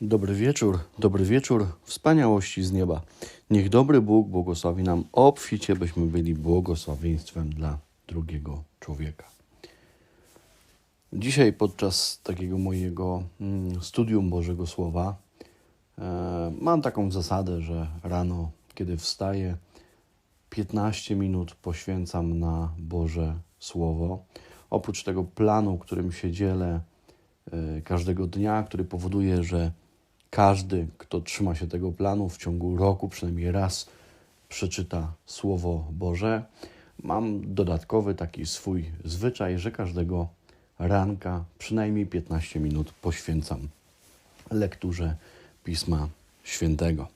Dobry wieczór, dobry wieczór, wspaniałości z nieba. Niech dobry Bóg błogosławi nam obficie, byśmy byli błogosławieństwem dla drugiego człowieka. Dzisiaj podczas takiego mojego mm, studium Bożego Słowa e, mam taką zasadę, że rano, kiedy wstaję, 15 minut poświęcam na Boże Słowo. Oprócz tego planu, którym się dzielę e, każdego dnia, który powoduje, że każdy, kto trzyma się tego planu w ciągu roku, przynajmniej raz przeczyta Słowo Boże. Mam dodatkowy taki swój zwyczaj, że każdego ranka przynajmniej 15 minut poświęcam lekturze Pisma Świętego.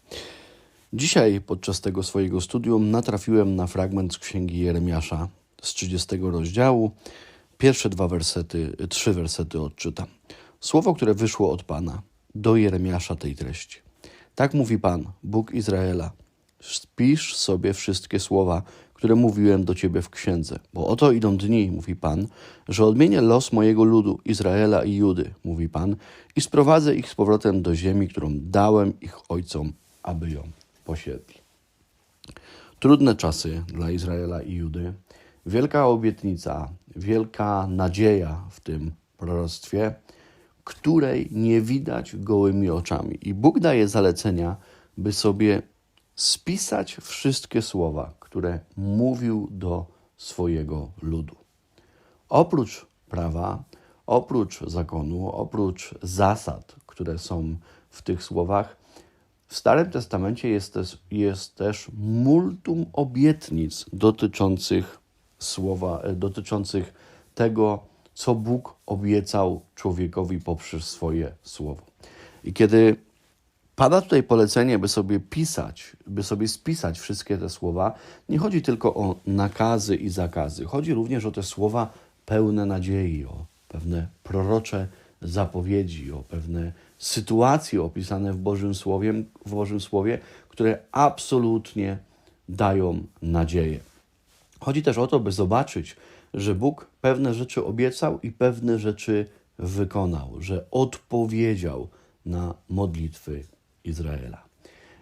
Dzisiaj podczas tego swojego studium natrafiłem na fragment z Księgi Jeremiasza z 30 rozdziału. Pierwsze dwa wersety, trzy wersety odczytam. Słowo, które wyszło od Pana do Jeremiasza tej treści. Tak mówi Pan, Bóg Izraela. Spisz sobie wszystkie słowa, które mówiłem do ciebie w księdze, bo oto idą dni, mówi Pan, że odmienię los mojego ludu, Izraela i Judy, mówi Pan, i sprowadzę ich z powrotem do ziemi, którą dałem ich ojcom, aby ją posiedli. Trudne czasy dla Izraela i Judy, wielka obietnica, wielka nadzieja w tym proroctwie, której nie widać gołymi oczami. I Bóg daje zalecenia, by sobie spisać wszystkie słowa, które mówił do swojego ludu. Oprócz prawa, oprócz zakonu, oprócz zasad, które są w tych słowach, w Starym Testamencie jest też, jest też multum obietnic dotyczących słowa, e, dotyczących tego, co Bóg obiecał człowiekowi poprzez swoje słowo. I kiedy pada tutaj polecenie, by sobie pisać, by sobie spisać wszystkie te słowa, nie chodzi tylko o nakazy i zakazy, chodzi również o te słowa pełne nadziei, o pewne prorocze zapowiedzi, o pewne sytuacje opisane w Bożym Słowie, w Bożym Słowie które absolutnie dają nadzieję. Chodzi też o to, by zobaczyć, że Bóg pewne rzeczy obiecał i pewne rzeczy wykonał, że odpowiedział na modlitwy Izraela.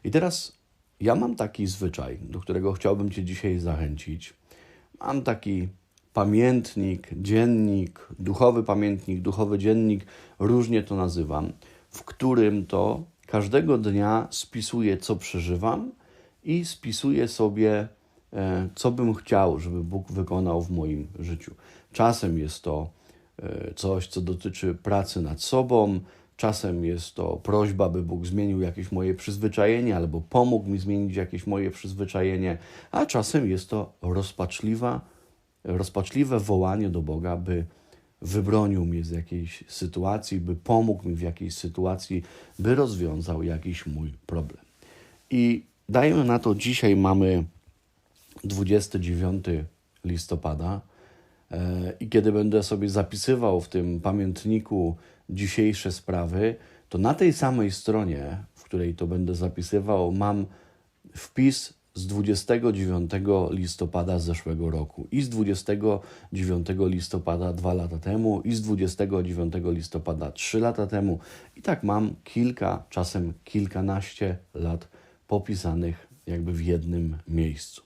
I teraz ja mam taki zwyczaj, do którego chciałbym Cię dzisiaj zachęcić. Mam taki pamiętnik, dziennik, duchowy pamiętnik, duchowy dziennik, różnie to nazywam, w którym to każdego dnia spisuję, co przeżywam i spisuję sobie co bym chciał, żeby Bóg wykonał w moim życiu. Czasem jest to e, coś, co dotyczy pracy nad sobą, czasem jest to prośba, by Bóg zmienił jakieś moje przyzwyczajenie albo pomógł mi zmienić jakieś moje przyzwyczajenie, a czasem jest to rozpaczliwa, rozpaczliwe wołanie do Boga, by wybronił mnie z jakiejś sytuacji, by pomógł mi w jakiejś sytuacji, by rozwiązał jakiś mój problem. I dajmy na to, dzisiaj mamy 29 listopada. E, I kiedy będę sobie zapisywał w tym pamiętniku dzisiejsze sprawy, to na tej samej stronie, w której to będę zapisywał, mam wpis z 29 listopada zeszłego roku i z 29 listopada dwa lata temu i z 29 listopada trzy lata temu. I tak mam kilka, czasem kilkanaście lat popisanych jakby w jednym miejscu.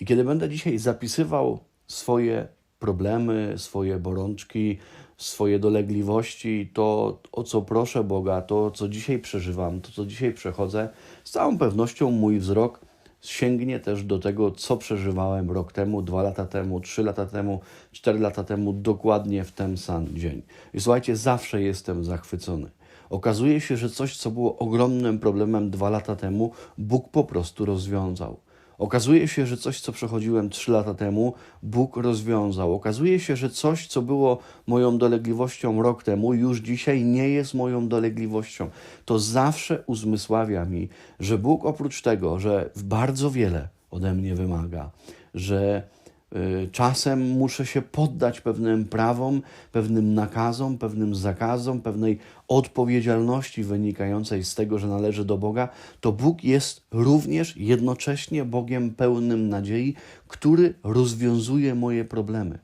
I kiedy będę dzisiaj zapisywał swoje problemy, swoje bolączki, swoje dolegliwości, to o co proszę Boga, to co dzisiaj przeżywam, to co dzisiaj przechodzę, z całą pewnością mój wzrok sięgnie też do tego, co przeżywałem rok temu, dwa lata temu, trzy lata temu, cztery lata temu, dokładnie w ten sam dzień. I słuchajcie, zawsze jestem zachwycony. Okazuje się, że coś, co było ogromnym problemem dwa lata temu, Bóg po prostu rozwiązał. Okazuje się, że coś, co przechodziłem trzy lata temu, Bóg rozwiązał. Okazuje się, że coś, co było moją dolegliwością rok temu, już dzisiaj nie jest moją dolegliwością. To zawsze uzmysławia mi, że Bóg oprócz tego, że bardzo wiele ode mnie wymaga, że czasem muszę się poddać pewnym prawom, pewnym nakazom, pewnym zakazom, pewnej odpowiedzialności wynikającej z tego, że należy do Boga, to Bóg jest również jednocześnie Bogiem pełnym nadziei, który rozwiązuje moje problemy,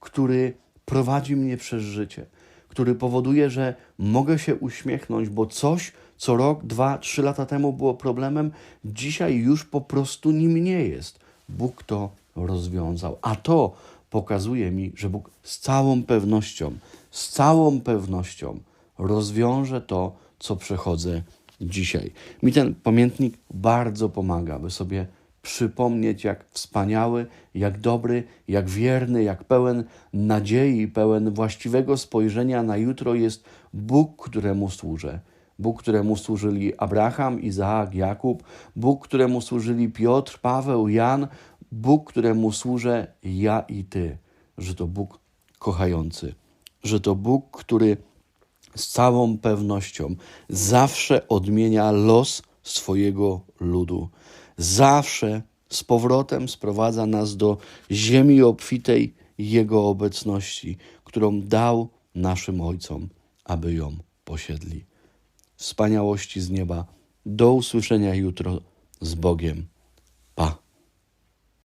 który prowadzi mnie przez życie, który powoduje, że mogę się uśmiechnąć, bo coś, co rok, dwa, trzy lata temu było problemem, dzisiaj już po prostu nim nie jest. Bóg to rozwiązał. A to pokazuje mi, że Bóg z całą pewnością, z całą pewnością rozwiąże to, co przechodzę dzisiaj. Mi ten pamiętnik bardzo pomaga, by sobie przypomnieć, jak wspaniały, jak dobry, jak wierny, jak pełen nadziei, pełen właściwego spojrzenia na jutro jest Bóg, któremu służę. Bóg, któremu służyli Abraham, Izaak, Jakub, Bóg, któremu służyli Piotr, Paweł, Jan, Bóg, któremu służę ja i ty, że to Bóg kochający, że to Bóg, który z całą pewnością zawsze odmienia los swojego ludu. Zawsze z powrotem sprowadza nas do ziemi obfitej Jego obecności, którą dał naszym ojcom, aby ją posiedli. Wspaniałości z nieba. Do usłyszenia jutro z Bogiem.